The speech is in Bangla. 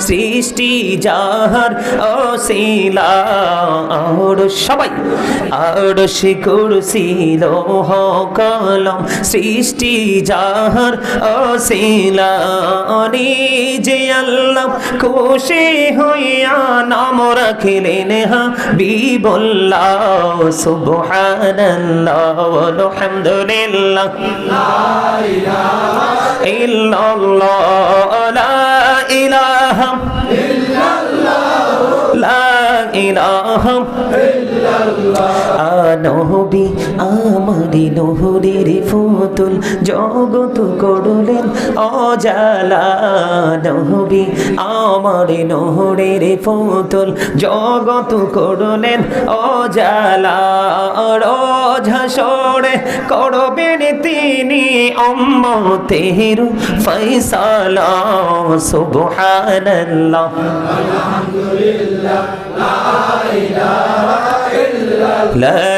সৃষ্টি যাহার অশিলা। সবাই আরশি কুরসি লৌহ কলম সৃষ্টি যাহার অশিলা। যে আল্লাহ খুশি হইয়া নাম রাখিলেন হাবিবুল্লাহ সুবহানাল্লাহ আনবি নদী নহরের ফুতুল জগত করলেন অজালা নহবি আমার নহরের ফুতুল জগত করলেন অজালা। রঝাসরে করবেন তিনি অম্মতের ফৈসালা সুবহানাল্লাহ। আলহামদুলিল্লাহ লা ইলাহা ইল্লাল্লাহ